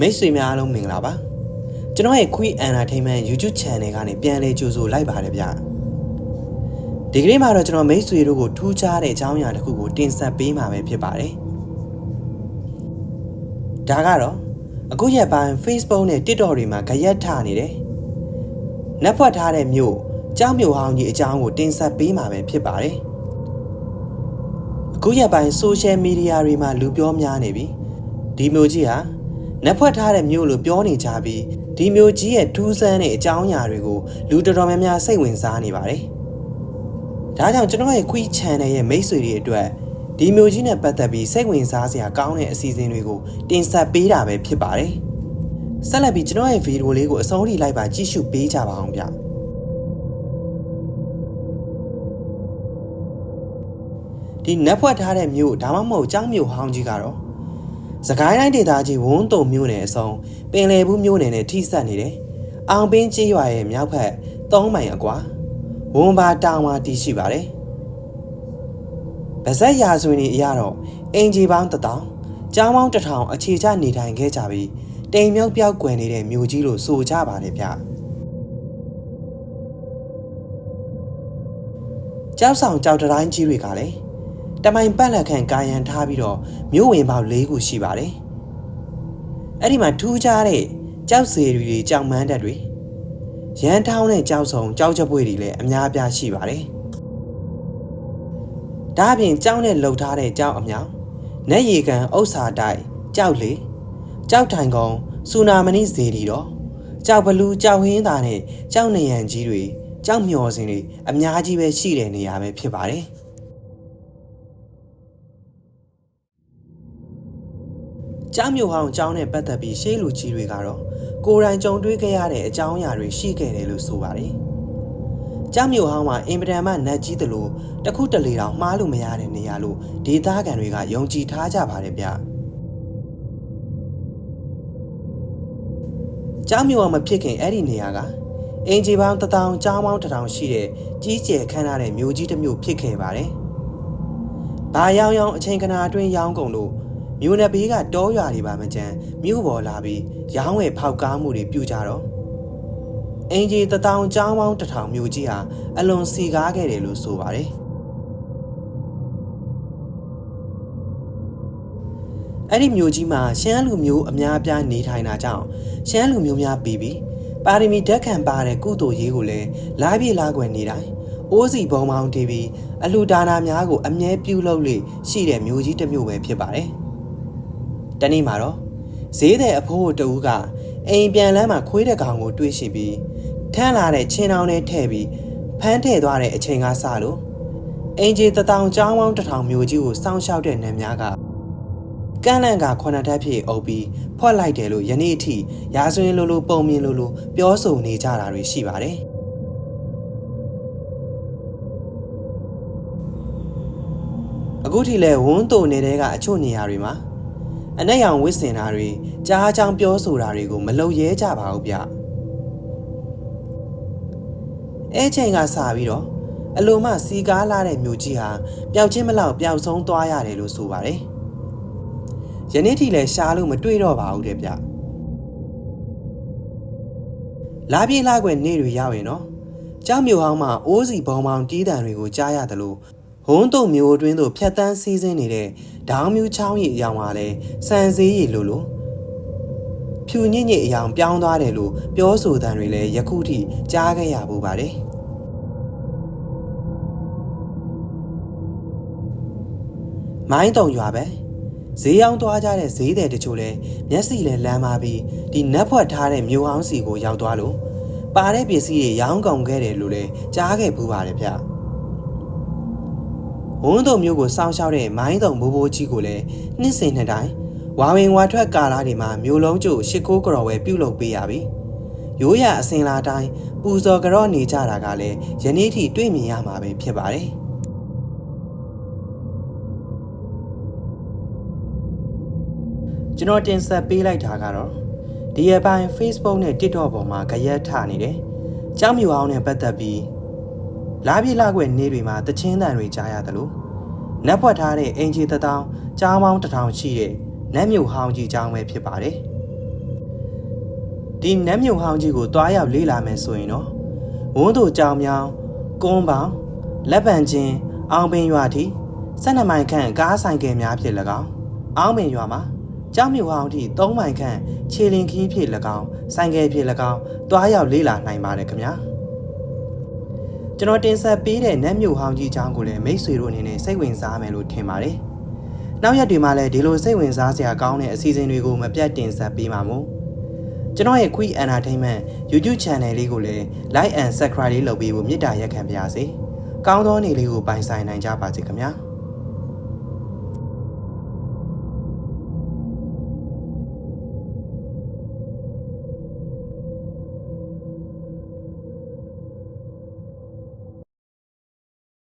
မိတ်ဆွေများအားလုံးမင်္ဂလာပါကျွန်တော်ရဲ့ Queen Entertainment YouTube Channel ကနေပြန်လည်ကြိုဆိုလိုက်ပါတယ်ဗျဒီကနေ့မှာတော့ကျွန်တော်မိတ်ဆွေတို့ကိုထူးခြားတဲ့အကြောင်းအရာတစ်ခုကိုတင်ဆက်ပေးမှာပဲဖြစ်ပါတယ်ဒါကတော့အခုရက်ပိုင်း Facebook နဲ့ TikTok တွေမှာကြရက်ထနေတယ်နက်ဖွက်ထားတဲ့မြို့ကြောင်မြို့ဟောင်းကြီးအကြောင်းကိုတင်ဆက်ပေးမှာပဲဖြစ်ပါတယ်အခုရက်ပိုင်း Social Media တွေမှာလူပြောများနေပြီဒီမျိုးကြီးဟာ နက်ဖွက်ထားတဲ့မြို့လို့ပြောနေကြပြီးဒီမျိုးကြီးရဲ့ထူးဆန်းတဲ့အကြောင်းအရာတွေကိုလူတော်တော်များများစိတ်ဝင်စားနေပါတယ်။ဒါကြောင့်ကျွန်တော်ရဲ့ Quick Channel ရဲ့မိတ်ဆွေတွေအတွက်ဒီမျိုးကြီးနဲ့ပတ်သက်ပြီးစိတ်ဝင်စားစရာကောင်းတဲ့အစီအစဉ်တွေကိုတင်ဆက်ပေးတာပဲဖြစ်ပါတယ်။ဆက်လက်ပြီးကျွန်တော်ရဲ့ဗီဒီယိုလေးကိုအဆုံးထိလိုက်ပါကြည့်ရှုပေးကြပါအောင်ဗျ။ဒီနက်ဖွက်ထားတဲ့မြို့ဒါမှမဟုတ်ကျောင်းမြို့ဟောင်းကြီးကတော့ စကိုင်းတိုင်းဒေသကြီးဝန်းတုံမြို့နယ်အစုံပင်လယ်ဘူးမြို့နယ်နဲ့ထိစပ်နေတယ်။အောင်ပင်းကျေးရွာရဲ့မြောက်ဘက်၃မိုင်အကွာဝန်းပါတောင်မှာတည်ရှိပါတယ်။ဗဇက်ရာဇဝင်တွေအရတော့အင်ဂျီပေါင်းတစ်တောင်ကျောင်းပေါင်းတစ်ထောင်အခြေချနေထိုင်ခဲ့ကြပြီးတိမ်မြုပ်ပြောက်ကွယ်နေတဲ့မြို့ကြီးလို့ဆိုကြပါတယ်ဗျ။ကျောက်ဆောင်ကြောက်တတိုင်းကြီးတွေကလည်း တမိုင်ပတ်လက်ခန့်ကာယံထားပြီးတော့မြို့ဝင်ပေါက်၄ခုရှိပါတယ်။အဲ့ဒီမှာထူးခြားတဲ့ကြောက်စေတွေကြောက်မန်းတက်တွေရန်ထောင်းတဲ့ကြောက်ဆောင်ကြောက်ချက်ပွေတွေလည်းအများအပြားရှိပါတယ်။ဒါအပြင်ကြောက်နဲ့လှုပ်ထားတဲ့ကြောက်အမြောင်နက်ရီကန်ဥစ္စာတိုက်ကြောက်လေကြောက်ထိုင်ကောင်စူနာမဏိဇေဒီတော့ကြောက်ဘလူးကြောက်ဟင်းသားနဲ့ကြောက်နေရန်ကြီးတွေကြောက်မျော်စင်တွေအများကြီးပဲရှိတဲ့နေရာပဲဖြစ်ပါတယ်။ ကျောင်းမြို့ဟောင်းကျောင်းနဲ့ပတ်သက်ပြီးရှေးလူကြီးတွေကတော့ကိုယ်တိုင်ကြုံတွေ့ခဲ့ရတဲ့အကြောင်းအရာတွေရှိခဲ့တယ်လို့ဆိုပါတယ်။ကျောင်းမြို့ဟောင်းမှာအင်ပဒံမနတ်ကြီးတလို့တခုတလေတောင်မှားလို့မရတဲ့နေရာလို့ဒေသခံတွေကယုံကြည်ထားကြပါတယ်ဗျ။ကျောင်းမြို့ဟောင်းမဖြစ်ခင်အဲ့ဒီနေရာကအင်ဂျီပေါင်းတထောင်ကျောင်းပေါင်းတထောင်ရှိတဲ့ကြီးကျယ်ခမ်းနားတဲ့မြို့ကြီးတစ်မြို့ဖြစ်ခဲ့ပါတယ်။ဘာရောင်ရောင်အချိန်ခဏအတွင်းရောင်းကုန်လို့ မြို့နယ်ဘေးကတောရွာတွေပါမကြမ်းမြို့ပေါ်လာပြီးရောင်းဝယ်ဖောက်ကားမှုတွေပြုကြတော့အင်ဂျီတထောင်ကျောင်းပေါင်းတစ်ထောင်မြို့ကြီးဟာအလွန်စီကားခဲ့တယ်လို့ဆိုပါတယ်အဲ့ဒီမြို့ကြီးမှာရှမ်းလူမျိုးအများအပြားနေထိုင်တာကြောင့်ရှမ်းလူမျိုးများပြီးပြီးပါရမီဓာတ်ခံပါတဲ့ကုသိုလ်ရေးကိုလည်းလာပြေလာကွယ်နေတိုင်းအိုးစီဘုံမောင်းတီးပြီးအလှူဒါနာများကိုအမြဲပြုလုပ်လေရှိတဲ့မြို့ကြီးတစ်မြို့ပဲဖြစ်ပါတယ်။ တနေ့မှာတော့ဈေးတဲ့အဖိုးတူကအိမ်ပြန်လမ်းမှာခွေးတဲ့ကောင်ကိုတွေးရှိပြီးထမ်းလာတဲ့ချင်းတောင်းနဲ့ထဲ့ပြီးဖမ်းထည့်သွားတဲ့အချိန်ကစလို့အင်ဂျီတထောင်ကျောင်းပေါင်းတစ်ထောင်မျိုးကြီးကိုစောင့်ရှောက်တဲ့နံများကကန်းလန့်ကခွနတက်ဖြစ်အုပ်ပြီးဖွက်လိုက်တယ်လို့ယနေ့အထိရာဇဝင်လိုလိုပုံမြင်လိုလိုပြောဆိုနေကြတာတွေရှိပါတယ်။အခုထိလဲဝန်းတုံနေတဲ့ကအချို့နေရာတွေမှာ အနက်ရောင်ဝစ်စင်တာတွေကြားချောင်းပြောဆိုတာတွေကိုမလုံရဲကြပါဘူးဗျအဲချိန်ကစပြီးတော့အလိုမှစီကားလာတဲ့မြို့ကြီးဟာပျောက်ချင်းမလောက်ပျောက်ဆုံးသွားရတယ်လို့ဆိုပါတယ်ယနေ့ထိလည်းရှားလို့မတွေ့တော့ပါဘူးတဲ့ဗျလာပြေးလာခွေနေတွေရောက်ရင်နော်ကျောင်းမြို့ဟောင်းမှာအိုးစီဘုံမောင်တီးတံတွေကိုကြားရတယ်လို့ ဟွန်းတုံမျိုးအတွင်းသို့ဖြတ်တန်းစီးဆင်းနေတဲ့ဒေါင်းမြူးချောင်းရီအယောင်ပါလဲစံစည်းရီလိုလိုဖြူညစ်ညစ်အယောင်ပြောင်းသွားတယ်လို့ပြောဆိုတန်တွေလည်းယခုထိကြားခဲ့ရပူပါတယ်မိုင်းတုံရွာပဲဈေးရောင်းသွားကြတဲ့ဈေးတယ်တချို့လဲမျက်စိလဲလမ်းပါပြီးဒီနက်ဖွက်ထားတဲ့မြို့ဟောင်းစီကိုရောက်သွားလို့ပါတဲ့ပစ္စည်းတွေရောင်းကုန်ခဲ့တယ်လို့လဲကြားခဲ့ပူပါတယ်ဗျ ဝန်းတုံမျိုးကိုစောင်းရှောက်တဲ့မိုင်းတုံဘိုးဘိုးကြီးကိုလည်းနှစ်စဉ်နှစ်တိုင်းဝါဝင်ဝါထွက်ကာလာတွေမှာမျိုးလုံးကျို့ရှစ်ကိုးကြော်ဝဲပြုတ်လုပ်ပေးရပြီရိုးရအစင်လာတိုင်းပူဇော်ကြော့နေကြတာကလည်းယနေ့ထိတွေ့မြင်ရမှာပဲဖြစ်ပါတယ်ကျွန်တော်တင်ဆက်ပေးလိုက်တာကတော့ဒီရက်ပိုင်း Facebook နဲ့ TikTok ပေါ်မှာကြရက်ထနေတယ်။ကြောင်းမြူအောင်နဲ့ပတ်သက်ပြီး လာပြေလာခွေနေတွေမှာတချင်းတန်တွေကြားရတယ်လို့နက်ဖွက်ထားတဲ့အင်ဂျီတထောင်ကျောင်းပေါင်းတစ်ထောင်ရှိတဲ့နတ်မြို့ဟောင်းကြီးကျောင်းပဲဖြစ်ပါတယ်ဒီနမ်းမြုံဟောင်းကြီးကိုတွားရောက်လေးလာမယ်ဆိုရင်တော့ဝန်းတို့ကြောင်မြောင်ကုန်းပေါင်လက်ပံချင်းအောင်ပင်ရွာထိ12မိုင်ခန့်ကားဆိုင်ကယ်များဖြင့်၎င်းအောင်ပင်ရွာမှာကြောင်မြုံဟောင်းထိ3မိုင်ခန့်ခြေလင်ခီးဖြင့်၎င်းဆိုင်ကယ်ဖြင့်၎င်းတွားရောက်လေးလာနိုင်ပါတယ်ခင်ဗျာ ကျွန်တော်တင်ဆက်ပေးတဲ့နမ်းမြုံဟောင်းကြီးအကြောင်းကိုလည်းမိတ်ဆွေတို့အနေနဲ့စိတ်ဝင်စားမယ်လို့ထင်ပါတယ်နောက်ရက်တွေမှာလည်းဒီလိုစိတ်ဝင်စားစရာကောင်းတဲ့အစီအစဉ်တွေကိုမပြတ်တင်ဆက်ပေးမှာမို့ကျွန်တော်ရဲ့ Quick Entertainment YouTube Channel လေးကိုလည်း Like and Subscribe လေးလုပ်ပေးဖို့မေတ္တာရက်ခံပါရစေ။ကောင်းသောနေ့လေးကိုပိုင်ဆိုင်နိုင်ကြပါစေခင်ဗျာ။